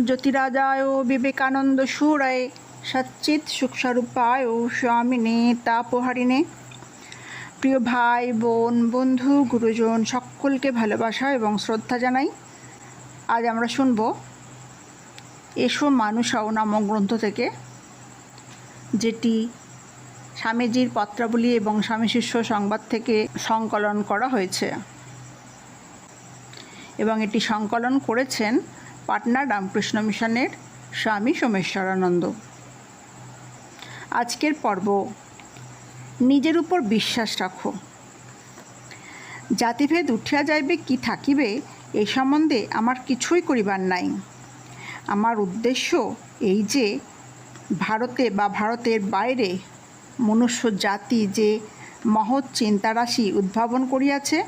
জ্যোতিরাজায় বিবেকানন্দ সুরায় সচ্চিত সুখস্বরূপায় স্বামিনে তাপহারিণে প্রিয় ভাই বোন বন্ধু গুরুজন সকলকে ভালোবাসা এবং শ্রদ্ধা জানাই আজ আমরা শুনব এসো মানুষ হও নামক গ্রন্থ থেকে যেটি স্বামীজির পত্রাবলী এবং স্বামী শিষ্য সংবাদ থেকে সংকলন করা হয়েছে এবং এটি সংকলন করেছেন পাটনা রামকৃষ্ণ মিশনের স্বামী সোমেশ্বরানন্দ। আজকের পর্ব, নিজের উপর বিশ্বাস রাখো। জাতিভেদ উঠিয়া যাইবে কি থাকিবে, এ সম্বন্ধে আমার কিছুই করিবার নাই। আমার উদ্দেশ্য এই যে, ভারতে বা ভারতের বাইরে মনুষ্য জাতি যে মহৎ চিন্তারাশি উদ্ভাবন করিয়াছে,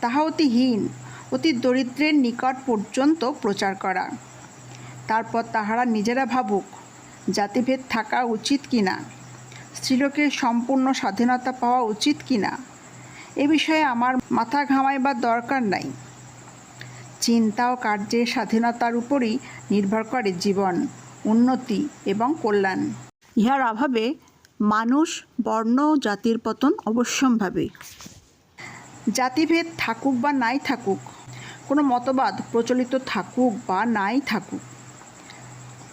তাহা অতি হীন। অতি দরিদ্রের নিকট পর্যন্ত প্রচার করা। তারপর তাহারা নিজেরা ভাবুক, জাতিভেদ থাকা উচিত কিনা? স্ত্রীলোকের সম্পূর্ণ স্বাধীনতা পাওয়া উচিত কি না এ বিষয়ে আমার মাথা ঘামাইবার দরকার নাই। চিন্তা ও কার্যের স্বাধীনতার উপরই নির্ভর করে জীবন, উন্নতি এবং কল্যাণ। ইহার অভাবে মানুষ, বর্ণ জাতির পতন অবশ্যম্ভাবী। জাতিভেদ থাকুক বা নাই থাকুক কোনো মতবাদ প্রচলিত থাকুক বা নাই থাকুক।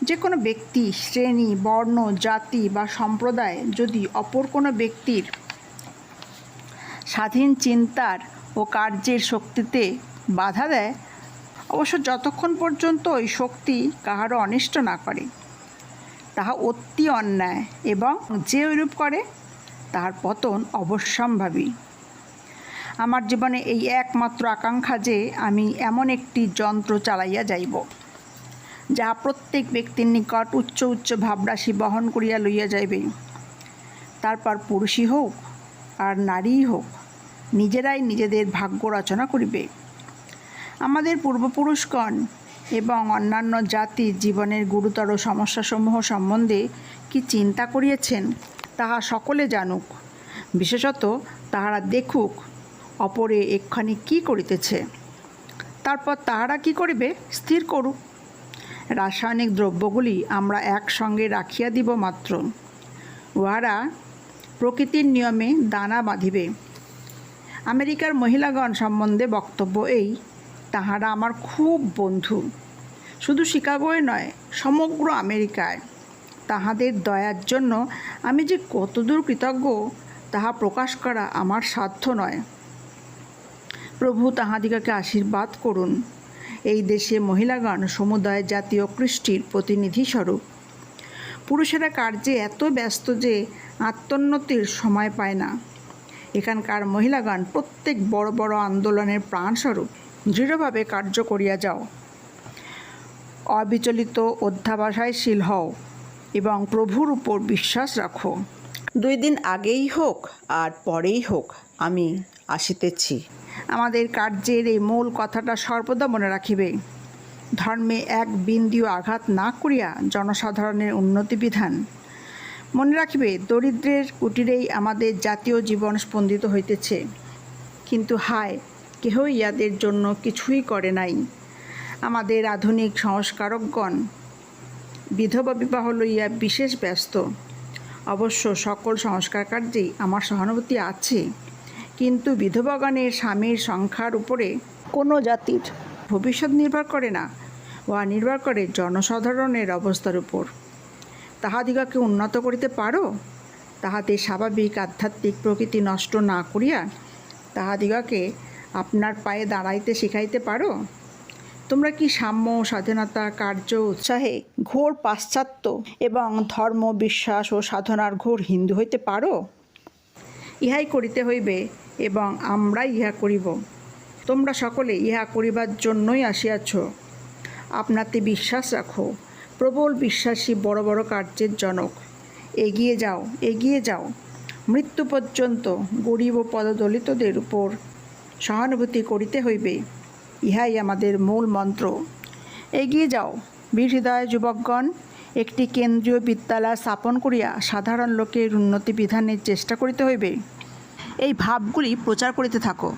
যে কোনো ব্যক্তি, শ্রেণি, বর্ণ, জাতি বা সম্প্রদায় যদি অপর কোনো ব্যক্তির স্বাধীন চিন্তার ও কার্যের শক্তিতে বাধা দেয়, অবশ্য যতক্ষণ পর্যন্ত ওই শক্তি কাহারও অনিষ্ট না করে, তাহা অতি অন্যায় এবং যে ওইরূপ করে, তাহার পতন অবশ্যম্ভাবী। আমার জীবনে এই একমাত্র আকাঙ্ক্ষা যে আমি এমন একটি যন্ত্র চালাইয়া যাইব যাহা প্রত্যেক ব্যক্তির নিকট উচ্চ উচ্চ ভাবরাশি বহন করিয়া লইয়া যাইবে। তারপর পুরুষই হোক আর নারীই হোক, নিজেরাই নিজেদের ভাগ্য রচনা করিবে। আমাদের পূর্বপুরুষগণ এবং অন্যান্য জাতি জীবনের গুরুতর সমস্যাসমূহ সম্বন্ধে কি চিন্তা করিয়েছেন, তাহা সকলে জানুক। বিশেষত তাহারা দেখুক অপরে এক্ষণে কি করিতেছে? তারপর তাহারা কি করিবে? স্থির করুক। রাসায়নিক দ্রব্যগুলি আমরা একসঙ্গে রাখিয়া দিব মাত্র। উহারা প্রকৃতির নিয়মে দানা বাঁধিবে। আমেরিকার মহিলাগণ সম্বন্ধে বক্তব্য এই, তাহারা আমার খুব বন্ধু। শুধু শিকাগোয় নয়, সমগ্র আমেরিকায়। তাহাদের দয়ার জন্য আমি যে কতদূর কৃতজ্ঞ, তাহা প্রকাশ করা আমার সাধ্য নয়। প্রভু তাহাদিগকে আশীর্বাদ করুন। এই দেশে মহিলাগণ সমুদায় জাতীয় কৃষ্টির প্রতিনিধি স্বরূপ পুরুষেরা কার্যে এত ব্যস্ত যে আত্মোন্নতির সময় পায় না। এখানকার মহিলাগণ প্রত্যেক বড় বড় আন্দোলনের প্রাণস্বরূপ দৃঢ়ভাবে কার্য করিয়া যাও। অবিচলিত অধ্যাবাসায়শীল হও এবং প্রভুর উপর বিশ্বাস রাখো। দুই দিন আগেই হোক আর পরেই হোক আমি আসিতেছি। আমাদের কার্যের এই মূল কথাটা সর্বদা মনে রাখিবে। ধর্মে এক বিন্দুও আঘাত না করিয়া জনসাধারণের উন্নতি বিধান। মনে রাখিবে, দরিদ্রের কুটিরেই আমাদের জাতীয় জীবন স্পন্দিত হইতেছে। কিন্তু হায়, কেহই ইয়াদের জন্য কিছুই করে নাই। আমাদের আধুনিক সংস্কারকগণ বিধবা বিবাহ লইয়া বিশেষ ব্যস্ত। অবশ্য সকল সংস্কার কার্যেই আমার সহানুভূতি আছে। কিন্তু বিধবাগণের স্বামীর সংখ্যার উপরে কোনো জাতির ভবিষ্যৎ নির্ভর করে না উহা নির্ভর করে জনসাধারণের অবস্থার উপর। তাহাদিগকে উন্নত করিতে পারো? তাহাতে স্বাভাবিক আধ্যাত্মিক প্রকৃতি নষ্ট না করিয়া তাহাদিগকে আপনার পায়ে দাঁড়াইতে শিখাইতে পারো? তোমরা কি সাম্য স্বাধীনতা কার্য উৎসাহে ঘোর পাশ্চাত্য এবং ধর্ম বিশ্বাস ও সাধনার ঘোর হিন্দু হইতে পারো? ইহাই করিতে হইবে এবং আমরা ইহা করিব। তোমরা সকলে ইহা করিবার জন্যই আসিয়াছ। আপনাতে বিশ্বাস রাখো, প্রবল বিশ্বাসী বড় বড় কার্যের জনক। এগিয়ে যাও এগিয়ে যাও। মৃত্যু পর্যন্ত গরিব ও পদদলিতদের উপর সহানুভূতি করিতে হইবে। ইহাই আমাদের মূল মন্ত্র। এগিয়ে যাও বীর যুবকগণ। একটি কেন্দ্রীয় বিদ্যালয় স্থাপন করিয়া সাধারণ লোকের উন্নতি বিধানের চেষ্টা করিতে হইবে। এই ভাবগুলি প্রচার করিতে থাকো।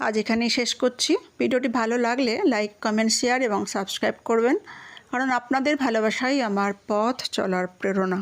আজ এখানেই শেষ করছি। ভিডিওটি ভালো লাগলে লাইক, কমেন্ট, শেয়ার এবং সাবস্ক্রাইব করবেন, কারণ আপনাদের ভালোবাসাই আমার পথ চলার প্রেরণা।